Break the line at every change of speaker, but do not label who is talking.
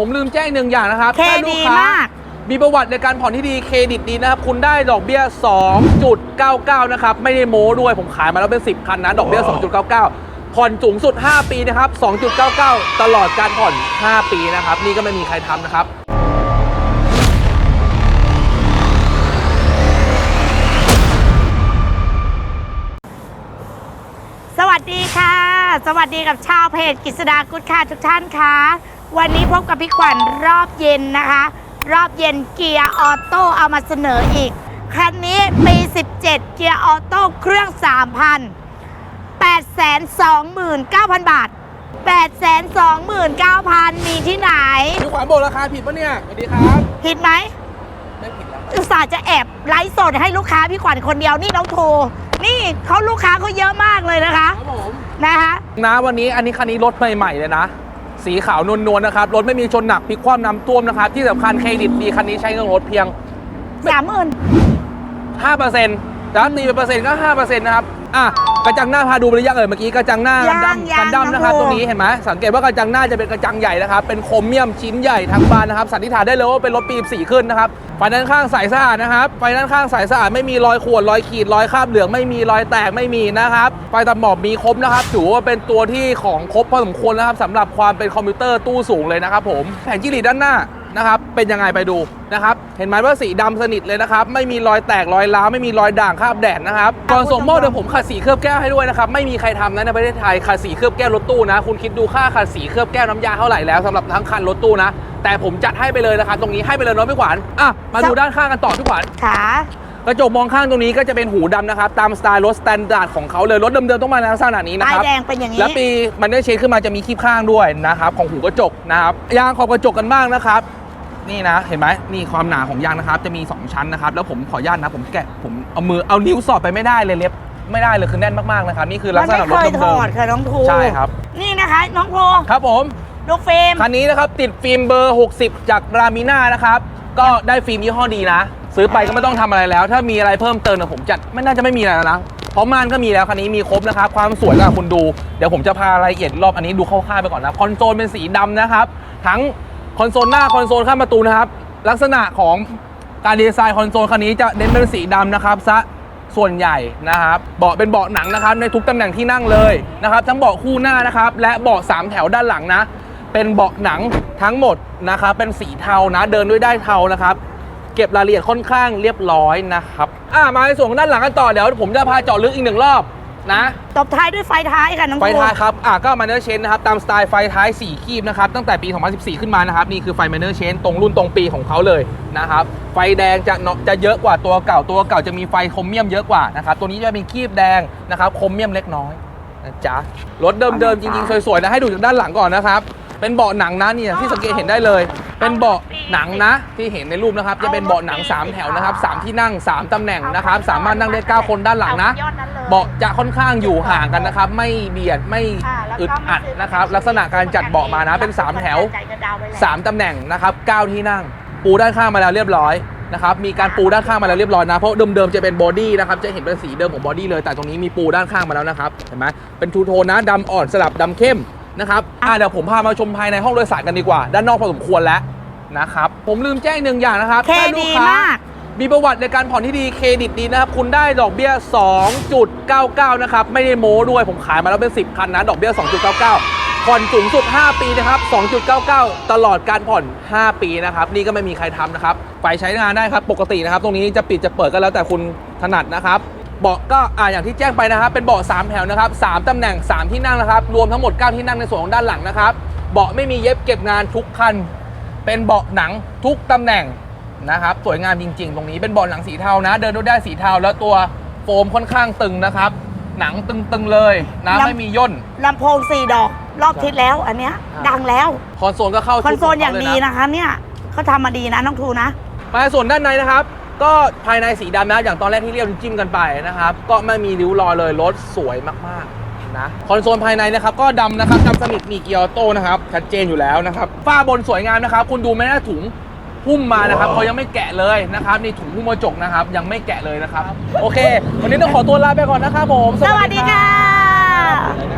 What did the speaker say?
ผมลืมแจ้งหนึ่งอย่างนะครับ
เค
ถ้าลู
ดี
กค้ามา
ก
มีประวัติในการผ่อนที่ดีเครดิตดีนะครับ คุณได้ดอกเบี้ย 2.99 นะครับ ไม่ได้โม้ด้วยผมขายมาแล้วเป็น 10 คันนะ ดอกเบี้ย 2.99 ผ่อนสูงสุด 5 ปีนะครับ 2.99 ตลอดการผ่อน 5 ปีนะครับ นี่ก็ไม่มีใครทำนะครับ
สวัสดีค่ะ สวัสดีกับชาวเพจกิษดากุศค่ะทุกท่านคะ วันนี้พบกับพี่ขวัญรอบเย็นนะคะ รอบเย็นเกียร์ออโต้เอามาเสนออีก คันนี้ปี 17 เกียร์ออโต้เครื่อง 3,000 829,000 บาท 829,000 มีที่ไหน
พี่ขวัญบอกราคาผิดปะเนี่ย สวัสดีครับ
ผิดไหม
ไม่ผิดแล้ว
อุตส่าห์จะแอบไลฟ์สดให้ลูกค้าพี่ขวัญคนเดียวนี่น้องโทนี่เขาลูกค้าเขาเยอะมากเลยนะคะ
ครับผม
นะคะ
นะวันนี้อันนี้คันนี้รถใหม่ๆเลยนะ สีขาวนวลๆนะครับรถไม่มีชนหนักพลิกคว่ำน้ำท่วมนะครับ ที่สำคัญเครดิตดีคันนี้ใช้เงินรถเพียง
สามหมื่น
5%แล้วตีเป็นเปอร์เซ็นต์ก็5%นะครับ อะกระจังหน้าพาดูไปหรือยังเอ่ยเมื่อกี้กระจังหน้ากันดำกันดำนะครับตรงนี้เห็นไหมสังเกตว่ากระจังหน้าจะเป็นกระจังใหญ่นะครับเป็นโครเมียมชิ้นใหญ่ทั้งบานนะครับสันนิษฐานได้เลยว่าเป็นรถปีสีขึ้นนะครับไฟด้านข้างใสสะอาดนะครับไฟด้านข้างใสสะอาดไม่มีรอยข่วนรอยขีดรอยคราบเหลืองไม่มีรอยแตกไม่มีนะครับไฟตัดหมอบมีครบนะครับถือว่าเป็นตัวที่ของครบพอสมควรนะครับสำหรับความเป็นคอมพิวเตอร์ตู้สูงเลยนะครับผมแผงจิริด้านหน้า นะครับ เป็นยังไงไปดูนะครับ เห็นไหมว่าสีดำสนิทเลยนะครับ ไม่มีรอยแตกรอยร้าวไม่มีรอยด่างคราบแดดนะครับก่อนส่งมอบเดี๋ยวผมขัดสีเคลือบแก้วให้ด้วยนะครับไม่มีใครทำนะในประเทศไทยขัดสีเคลือบแก้วรถตู้นะ คุณคิดดูค่าขัดสีเคลือบแก้วน้ำยาเท่าไหร่แล้วสำหรับทั้งคันรถตู้นะ แต่ผมจัดให้ไปเลยนะครับตรงนี้ให้ไปเลยเนาะพี่ขวัญอะมาดูด้านข้างกันต่อพี่ขวัญ
ขาก
ระจกมองข้างตรงนี้ก็จะเป็นหูดำนะครับ ตามสไตล์รถสแตนดาร์ดของเขาเลยรถเดิมๆต้องมาในลักษณะนี้นะ
ป้า
ค
ย
รับ
แดงเป็นอย่างนี้
แล้วปีมันได้เชนขึ้นมาจะมีคีบข้างด้วยนะครับ ของหูกระจกนะครับยางขอบกระจกกันบ้างนะครับ นี่นะ เห็นไหมนี่ความหนาของยางนะครับ จะมี 2 ชั้นนะครับ แล้วผมขออนุญาตนะ ผมแกะ ผมเอามือ เอานิ้วสอดไปไม่ได้เลยเล็บ ไม่ได้เลยคือแน่นมากๆนะครับ นี่คือลั
มั
ก
น
ษ
ไม่
ณะร
เค
ถ
ยถ
เดิ
อ
ม
ดค่ะน้องภู
ๆใช่ครับ
นี่นะคะ น้องภู
ครับผม
ลูกฟิล์ม
คันนี้นะครับ ติดฟิล์มเบอร์ 60 จากรามิน่านะครับ ก็ได้ฟิล์มยี่ห้อดีนะ ซื้อไปก็ไม่ต้องทำอะไรแล้ว ถ้ามีอะไรเพิ่มเติมเนี่ยผมจัดไม่น่าจะไม่มีอะไรแล้วนะเพราะม่านก็มีแล้วคันนี้มีครบนะครับ ความสวยก็คุณดู เดี๋ยวผมจะพารายละเอียดรอบอันนี้ดูคร่าวๆไปก่อนนะคอนโซลเป็นสีดำนะครับ ทั้ง คอนโซลหน้าคอนโซลข้างประตูนะครับ ลักษณะของการดีไซน์คอนโซลคันนี้จะเน้นเป็นสีดำนะครับซะส่วนใหญ่นะครับเบาะเป็นเบาะหนังนะครับในทุกตำแหน่งที่นั่งเลยนะครับ ทั้งเบาะคู่หน้านะครับ และเบาะสามแถวด้านหลังนะ เป็นเบาะหนังทั้งหมดนะครับ เป็นสีเทานะ เดินด้วยได้เทานะครับ เก็บรายละเอียดค่อนข้างเรียบร้อยนะครับอ่ามาในส่วนด้านหลังกันต่อเดี๋ยวผมจะพาเจาะลึกอีกหนึ่งรอบ นะ
ตบท้ายด้วยไฟท้ายค่ะน้อง
ไฟ
ภู
ท้ายครับ อะก็มาเนอร์เชนนะครับ ตามสไตล์ไฟท้าย 4 คีบนะครับ ตั้งแต่ปี 2014 ขึ้นมานะครับ นี่คือไฟมาเนอร์เชนตรงรุ่นตรงปีของเขาเลยนะครับ ไฟแดงจะเนาะจะเยอะกว่าตัวเก่า ตัวเก่าจะมีไฟคมเมียมเยอะกว่านะครับ ตัวนี้จะเป็นคีบแดงนะครับคมเมียมเล็กน้อยนะจ๊ะ รถเดิมๆจริงๆ สวยๆนะ ให้ดูจากด้านหลังก่อนนะครับ เป็นเบาะหนังนะเนี่ยที่สังเกตเห็นได้เลย เป็นเบาะหนังนะที่เห็นในรูปนะครับจะเป็นเบาะหนัง 3 แถวนะครับสามที่นั่ง 3ตำแหน่งนะครับ สามารถนั่งได้ 9 คนด้านหลังนะ
ยอดนั้นเลย
เบาะจะค่อนข้างอยู่ห่างกันนะครับ ไม่เบียดไม่
อ่าแล้วก็
อึดอัดนะครับ ลักษณะการจัดเบาะมานะเป็น 3 แถว
ใจกระดาวไว้แล้ว
3ตำแหน่งนะครับ 9 ที่นั่ง ปูด้านข้างมาแล้วเรียบร้อยนะครับมีการปูด้านข้างมาแล้วเรียบร้อยนะเพราะเดิมๆจะเป็นบอดี้นะครับจะเห็นเป็นสีเดิมของบอดี้เลยแต่ตรงนี้มีปูด้านข้างมาแล้วนะครับเห็นไหมเป็นทูโทนนะดำอ่อนสลับดำเข้ม นะครับอะเดี๋ยวผมพามาชมภายในห้องโดยสารกันดีกว่า ด้านนอกพอสมควรแล้วนะครับผมลืมแจ้งหนึ่งอย่างนะครับ
เค
ถ้าลู
ดี
กค้า
มาก
มีประวัติในการผ่อนที่ดีเครดิตดีนะครับ คุณได้ดอกเบี้ย 2.99 นะครับ ไม่ได้โม้ด้วยผมขายมาแล้วเป็น 10 คันนะ ดอกเบี้ย 2.99 ผ่อนสูงสุด 5 ปีนะครับ 2.99 ตลอดการผ่อน 5 ปีนะครับ นี่ก็ไม่มีใครทำนะครับ ไฟใช้งานได้ครับ ปกตินะครับ ตรงนี้จะปิดจะเปิดก็แล้วแต่คุณถนัดนะครับ เบาะก็อ่าอย่างที่แจ้งไปนะครับ เป็นเบาะ3แถวนะครับ3ตำแหน่ง 3 ที่นั่งนะครับ รวมทั้งหมด 9 ที่นั่งในส่วนของด้านหลังนะครับ เบาะไม่มีเย็บเก็บงานทุกคัน เป็นเบาะหนังทุกตำแหน่งนะครับ สวยงามจริง ๆ ตรงนี้เป็นเบาะหนังสีเทานะ เดินด้วยได้สีเทาแล้วตัวโฟมค่อนข้างตึงนะครับ หนังตึงๆเลยนะ
ลำ
ไม่มีย่น
ลำโพงสี่ดอก รอบทิศแล้วอันเนี้ย
อ่า
ดังแล้ว
คอนโซลก็เข้า
คอนโซล
ชุข
อย่าง
เข
ดี
เล
นะคะเนี่ยเขาทำมาดีนะน้องทูนะ
มาส่วนด้านในนะครับ ก็ภายในสีดำนะอย่างตอนแรกที่เรียกจิ้มกันไปนะครับ ก็ไม่มีริ้วรอยเลยรถสวยมากๆนะคอนโซลภายในนะครับก็ดำนะครับดำสนิทมีเกียร์ออโต้นะครับชัดเจนอยู่แล้วนะครับฝ้าบนสวยงามนะครับ คุณดูไหมหน้าถุงหุ้มมานะครับเขายังไม่แกะเลยนะครับนี่ถุงหุ้มกระจกนะครับ ยังไม่แกะเลยนะครับ โอเค วันนี้ต้องขอตัวลาไปก่อนนะครับผม
สวัสดีค่ะ